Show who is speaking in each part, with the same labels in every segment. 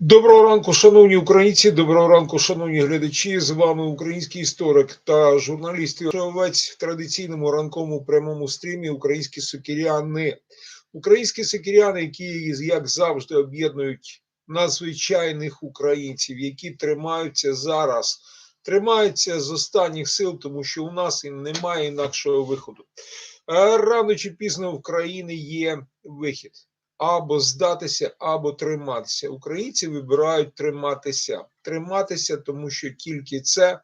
Speaker 1: Доброго ранку, шановні українці, доброго ранку, шановні глядачі. З вами український історик та журналіст Овець в традиційному ранковому прямому стрімі Українські сокіряни. Українські сокіряни, які, як завжди, об'єднують надзвичайних українців, які тримаються зараз, тримаються з останніх сил, тому що у нас і немає інакшого виходу. Е, Рано чи пізно в країни є вихід або здатися, або триматися. Українці вибирають триматися. Триматися, тому що тільки це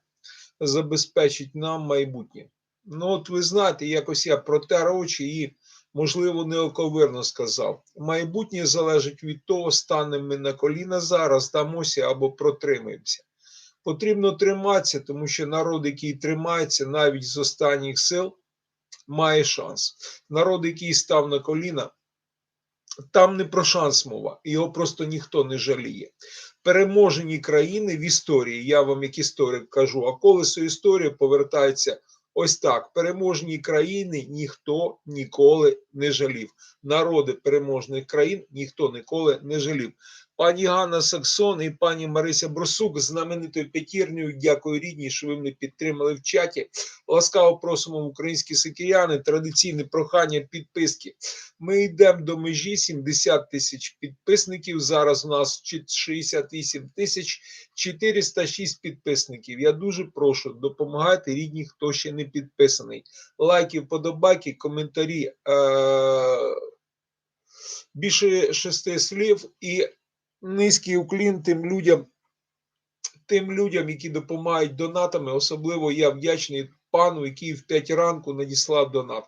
Speaker 1: забезпечить нам майбутнє. Ну, от ви знаєте, якось я протер очі і, можливо, неоковирно сказав. Майбутнє залежить від того, станемо ми на коліна зараз, дамося або протримаємося. Потрібно триматися, тому що народ, який тримається навіть з останніх сил, має шанс. Народ, який став на коліна, там не про шанс мова, його просто ніхто не жаліє. Переможені країни в історії, я вам як історик кажу, а колесо історії повертається ось так: переможні країни ніхто ніколи не жалів. Народи переможних країн ніхто ніколи не жалів. Пані Ганна Саксон і пані Марися Брусук, з знаменитою п'ятірнею, дякую рідні, що ви мене підтримали в чаті. Ласкаво просимо українські сикіряни, традиційне прохання підписки. Ми йдемо до межі 70 тисяч підписників. Зараз у нас 68 тисяч 406 підписників. Я дуже прошу, допомагайте рідні, хто ще не підписаний. Лайки, вподобайки, коментарі. Е- більше шести слів і низький уклін тим людям, тим людям, які допомагають донатами. Особливо я вдячний пану, який в 5 ранку надіслав донат.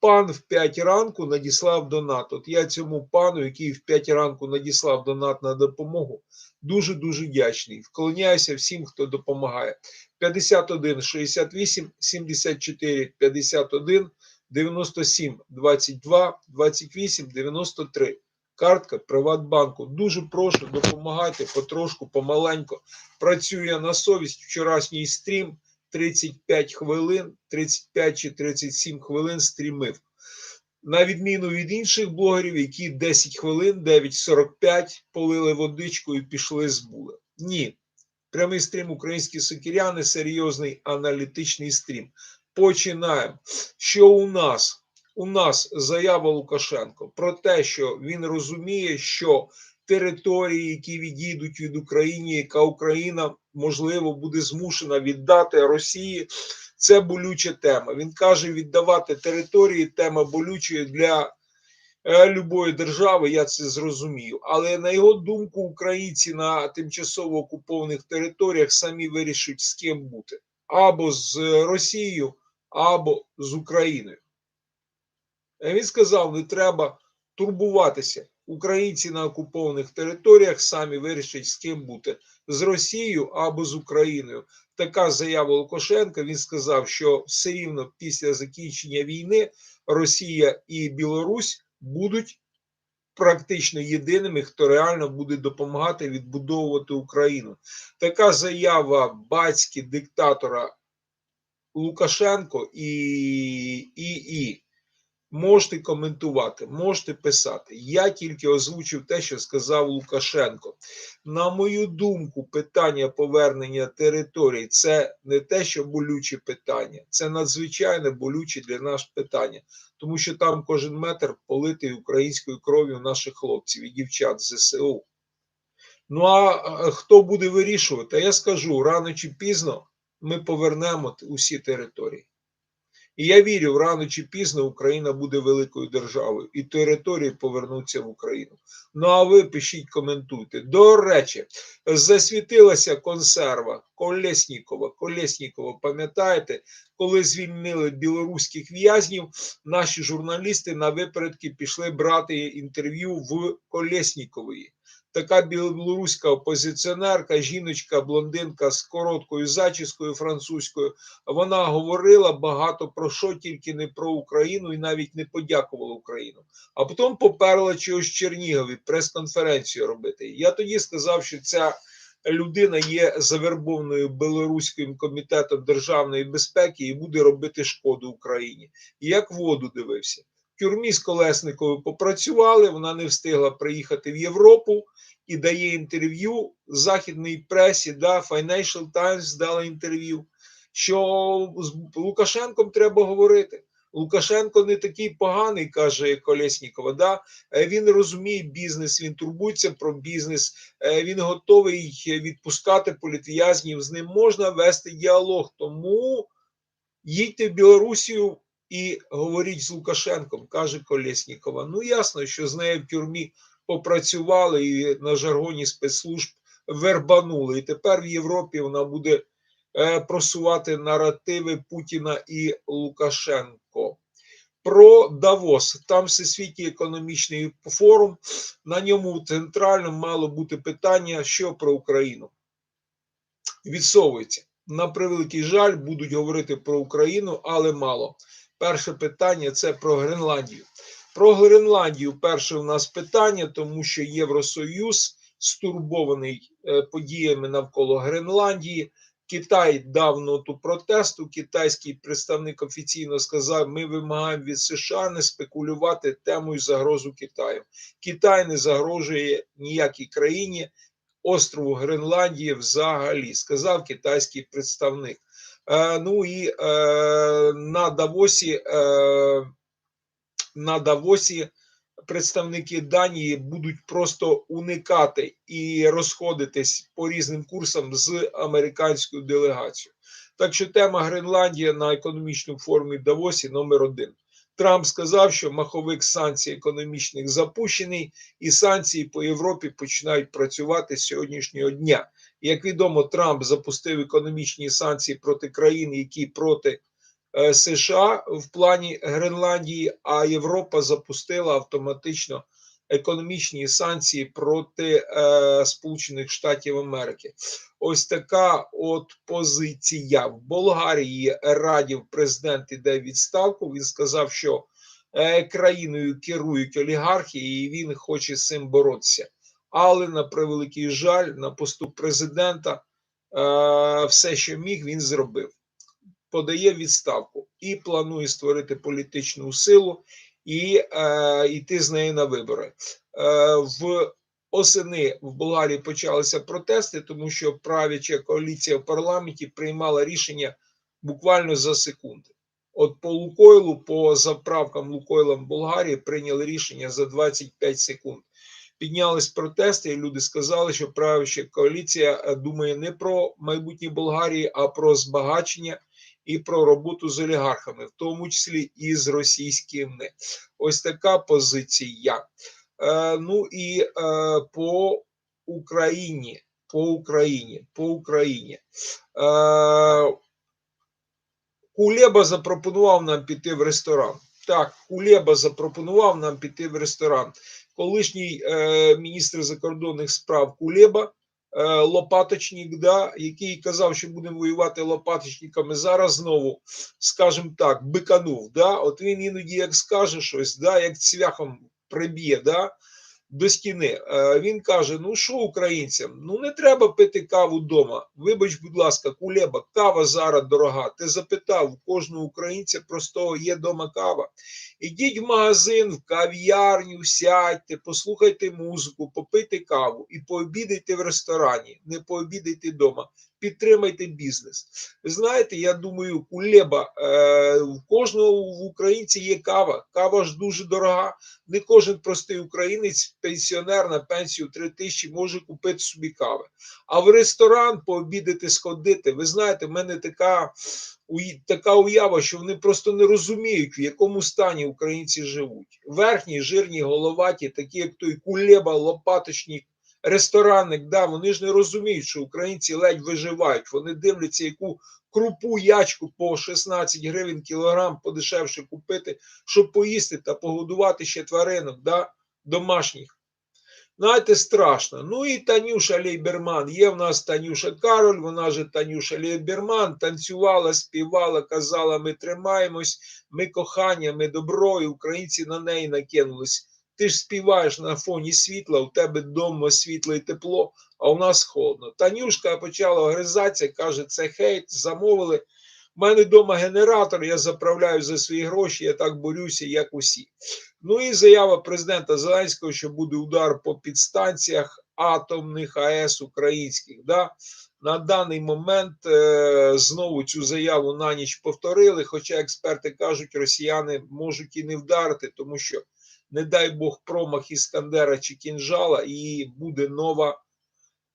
Speaker 1: Пан в 5 ранку надіслав донат. От я цьому пану, який в 5 ранку надіслав донат на допомогу, дуже дуже вдячний. Вклоняюся всім, хто допомагає. 51 68 74 51 97 22 28 93. Картка Приватбанку. Дуже прошу, допомагайте потрошку, помаленьку. Працює на совість вчорашній стрім. 35 хвилин, 35 чи 37 хвилин стрімив. На відміну від інших блогерів, які 10 хвилин, 9.45 полили водичку і пішли з були. Ні. Прямий стрім українські сокіряни, серйозний аналітичний стрім. Починаємо. Що у нас? У нас заява Лукашенко про те, що він розуміє, що території, які відійдуть від України, яка Україна можливо буде змушена віддати Росії, це болюча тема. Він каже, віддавати території тема болюча для е, любої держави. Я це зрозумію. Але на його думку, українці на тимчасово окупованих територіях самі вирішують з ким бути або з Росією, або з Україною. Він сказав: не треба турбуватися. Українці на окупованих територіях самі вирішать з ким бути з Росією або з Україною. Така заява Лукашенка. Він сказав, що все рівно після закінчення війни Росія і Білорусь будуть практично єдиними, хто реально буде допомагати відбудовувати Україну. Така заява батьки диктатора Лукашенко і, і, і. Можете коментувати, можете писати. Я тільки озвучив те, що сказав Лукашенко. На мою думку, питання повернення територій це не те, що болюче питання, це надзвичайно болюче для нас питання, тому що там кожен метр политий українською кров'ю наших хлопців і дівчат з ЗСУ. Ну а хто буде вирішувати? Я скажу рано чи пізно ми повернемо усі території. І я вірю, рано чи пізно Україна буде великою державою, і території повернуться в Україну. Ну а ви пишіть, коментуйте. До речі, засвітилася консерва Колеснікова. Колеснікова, пам'ятаєте, коли звільнили білоруських в'язнів, наші журналісти на випередки пішли брати інтерв'ю в Колеснікової така білоруська опозиціонерка, жіночка, блондинка з короткою зачіскою французькою. Вона говорила багато про що, тільки не про Україну і навіть не подякувала Україну. А потім поперла чогось Чернігові прес-конференцію робити. Я тоді сказав, що ця. Людина є завербованою білоруським комітетом державної безпеки і буде робити шкоду Україні. І як воду дивився. Тюрмі з Колесниковою попрацювали, вона не встигла приїхати в Європу і дає інтерв'ю західній пресі, да, Financial Times дала інтерв'ю, що з Лукашенком треба говорити. Лукашенко не такий поганий, каже Колєснікова. Да? Е, Він розуміє бізнес, він турбується про бізнес, е, він готовий відпускати політв'язнів. З ним можна вести діалог. Тому їдьте в Білорусію і говоріть з Лукашенком, каже Колєснікова. Ну ясно, що з нею в тюрмі попрацювали і на жаргоні спецслужб вербанули. І тепер в Європі вона буде е, просувати наративи Путіна і Лукашенко. Про Давос. Там Всесвітній економічний форум. На ньому центральним мало бути питання, що про Україну. Відсовується. На превеликий жаль, будуть говорити про Україну, але мало. Перше питання це про Гренландію. Про Гренландію перше у нас питання, тому що Євросоюз стурбований е, подіями навколо Гренландії. Китай дав ноту протесту. Китайський представник офіційно сказав: ми вимагаємо від США не спекулювати темою загрозу Китаю. Китай не загрожує ніякій країні острову Гренландії взагалі, сказав китайський представник. Е, ну і е, на Давосі, е, на Давосі представники Данії будуть просто уникати і розходитись по різним курсам з американською делегацією. Так що тема Гренландія на економічному форумі Давосі номер один. Трамп сказав, що маховик санкцій економічних запущений, і санкції по Європі починають працювати з сьогоднішнього дня. Як відомо, Трамп запустив економічні санкції проти країн, які проти е, США в плані Гренландії, а Європа запустила автоматично економічні санкції проти е, Сполучених Штатів Америки. Ось така от позиція в Болгарії радів президент іде відставку. Він сказав, що е, країною керують олігархи, і він хоче з цим боротися. Але на превеликий жаль, на посту президента е, все, що міг, він зробив. Подає відставку і планує створити політичну силу і е, йти з нею на вибори. Е, в осени в Болгарії почалися протести, тому що правяча коаліція в парламенті приймала рішення буквально за секунди. От по Лукойлу, по заправкам Лукойлам Болгарії прийняли рішення за 25 секунд. Піднялись протести, і люди сказали, що правяча коаліція е, думає не про майбутнє Болгарії, а про збагачення і про роботу з олігархами, в тому числі і з російськими. Ось така позиція. Е, ну і е, по Україні. По Україні, по Україні. Е, Кулеба запропонував нам піти в ресторан. Так, Кулеба запропонував нам піти в ресторан. Колишній е, міністр закордонних справ Кулеба Е, лопаточник, да, який казав, що будемо воювати лопаточниками, зараз знову, скажімо так, биканув. Да? От він іноді як скаже щось, да, як цвяхом приб'є да, до стіни. Е, він каже: Ну що українцям? Ну не треба пити каву вдома. Вибач, будь ласка, кулеба, кава зараз дорога. Ти запитав у кожного українця простого є вдома кава. Ідіть в магазин, в кав'ярню, сядьте, послухайте музику, попийте каву і пообідайте в ресторані, не пообідайте вдома, підтримайте бізнес. Ви знаєте, я думаю, кулеба е, в кожного в українці є кава. Кава ж дуже дорога. Не кожен простий українець, пенсіонер на пенсію 3 тисячі може купити собі кави. А в ресторан пообідати, сходити. Ви знаєте, в мене така така уява, що вони просто не розуміють, в якому стані українці живуть. Верхні, жирні, головаті, такі як той кулеба, лопаточник, ресторанник. Да, Вони ж не розуміють, що українці ледь виживають. Вони дивляться, яку крупу ячку по 16 гривень кілограм подешевше купити, щоб поїсти та погодувати ще тваринок да, домашніх. Знаєте, страшно. Ну і Танюша Лейберман. Є в нас Танюша Кароль, вона же Танюша Лейберман, танцювала, співала, казала: ми тримаємось, ми кохання, ми добро, і українці на неї накинулись. Ти ж співаєш на фоні світла, у тебе вдома світло і тепло, а у нас холодно. Танюшка почала огризатися, каже, це хейт, замовили У мене вдома генератор, я заправляю за свої гроші, я так борюся, як усі. Ну і заява президента Зеленського, що буде удар по підстанціях атомних АЕС українських. Да? На даний момент е, знову цю заяву на ніч повторили. Хоча експерти кажуть, росіяни можуть і не вдарити, тому що, не дай Бог, промах Іскандера чи кінжала, і буде нова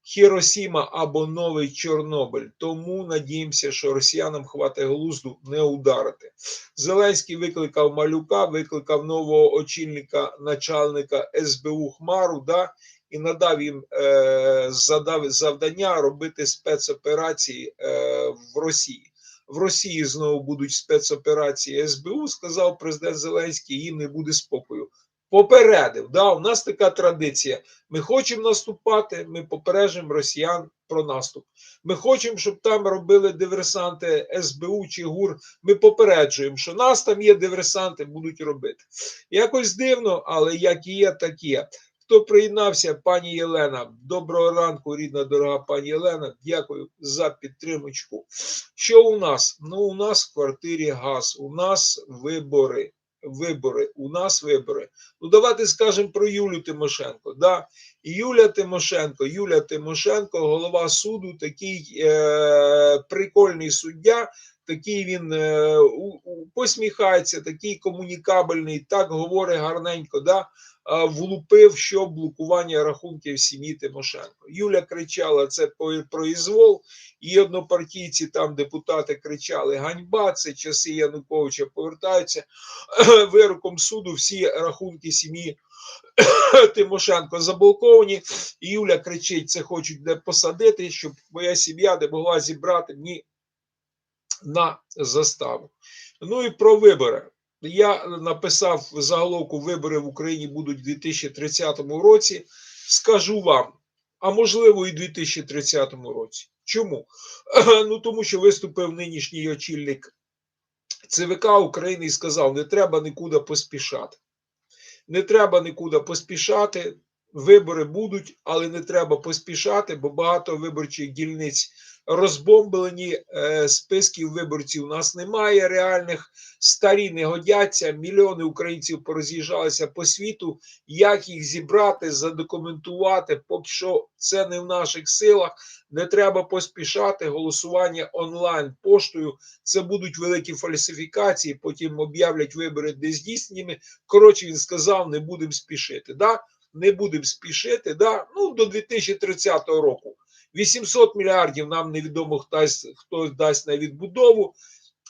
Speaker 1: Хіросіма або новий Чорнобиль. Тому надіємося, що росіянам хватить глузду не ударити. Зеленський викликав малюка, викликав нового очільника начальника СБУ Хмару. да, і надав їм е, задав завдання робити спецоперації е, в Росії. В Росії знову будуть спецоперації СБУ, сказав президент Зеленський, їм не буде спокою. Попередив, да, у нас така традиція. Ми хочемо наступати, ми попережимо росіян про наступ. Ми хочемо, щоб там робили диверсанти СБУ чи ГУР. Ми попереджуємо, що нас там є диверсанти, будуть робити. Якось дивно, але як є, так є. Хто приєднався, пані Єлена? Доброго ранку, рідна дорога пані Єлена. Дякую за підтримочку. Що у нас? Ну, у нас в квартирі газ, у нас вибори. Вибори, у нас вибори. Ну, давайте скажемо про Юлю Тимошенко. Да? Юля Тимошенко, Юля Тимошенко, голова суду, такий е- прикольний суддя, такий він е- у- посміхається, такий комунікабельний, так говорить гарненько. Да? Влупив, що блокування рахунків сім'ї Тимошенко. Юля кричала: це произвол, і однопартійці там депутати кричали: ганьба, це часи Януковича повертаються. Вироком суду всі рахунки сім'ї Тимошенко заблоковані. І Юля кричить: це хочуть де посадити, щоб моя сім'я не могла зібрати мені на заставу. Ну і про вибори. Я написав заголовку вибори в Україні будуть у 2030 році. Скажу вам, а можливо, і у 2030 році. Чому? Ну тому що виступив нинішній очільник ЦВК України і сказав: не треба нікуди поспішати. Не треба нікуди поспішати. Вибори будуть, але не треба поспішати, бо багато виборчих дільниць розбомблені. е, Списків виборців у нас немає реальних, старі не годяться. Мільйони українців пороз'їжджалися по світу. Як їх зібрати, задокументувати? Поки що це не в наших силах. Не треба поспішати. Голосування онлайн поштою. Це будуть великі фальсифікації. Потім об'являть вибори де здійсненими. Коротше, він сказав, не будемо спішити. Да? Не будемо спішити. Да? Ну, до 2030 року. 800 мільярдів нам невідомо хто, дасть- хто дасть на відбудову.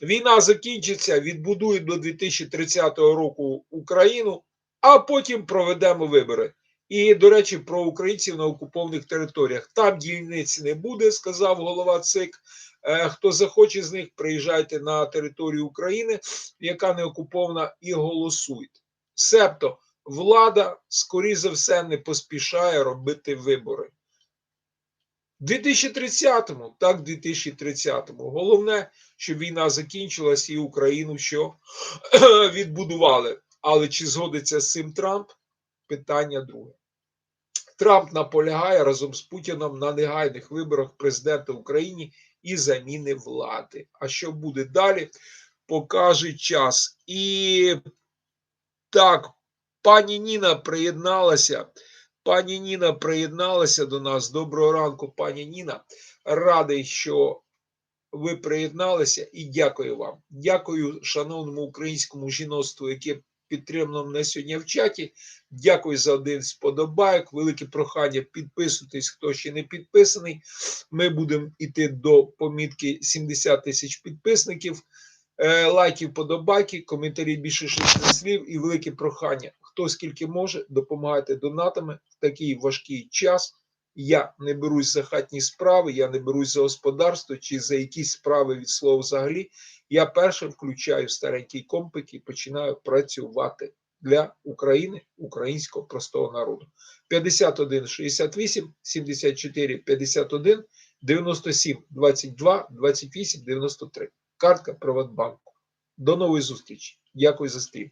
Speaker 1: Війна закінчиться, відбудує до 2030 року Україну, а потім проведемо вибори. І, до речі, про українців на окупованих територіях. Там дільниць не буде, сказав голова ЦИК. Е, Хто захоче з них, приїжджайте на територію України, яка не окупована, і голосуйте. Себто влада, скоріше за все, не поспішає робити вибори. 2030-му, так, 2030-му. Головне, щоб війна закінчилась і Україну що відбудували. Але чи згодиться з цим Трамп? Питання друге. Трамп наполягає разом з Путіном на негайних виборах президента України і заміни влади. А що буде далі, покаже час. І так, пані Ніна приєдналася. Пані Ніна приєдналася до нас. Доброго ранку, пані Ніна. Радий, що ви приєдналися, і дякую вам. Дякую шановному українському жіноцтву, яке підтримано мене сьогодні в чаті. Дякую за один сподобайок. Велике прохання підписуйтесь, хто ще не підписаний. Ми будемо йти до помітки 70 тисяч підписників. Е, Лайків, подобайки, коментарі більше 6 слів і велике прохання. Хто скільки може, допомагайте донатами в такий важкий час. Я не берусь за хатні справи, я не берусь за господарство чи за якісь справи від слова взагалі. Я першим включаю старенький компик і починаю працювати для України, українського простого народу. 51 68 74 51 97 22 28 93. Картка Приватбанку. До нової зустрічі. Дякую за стрім.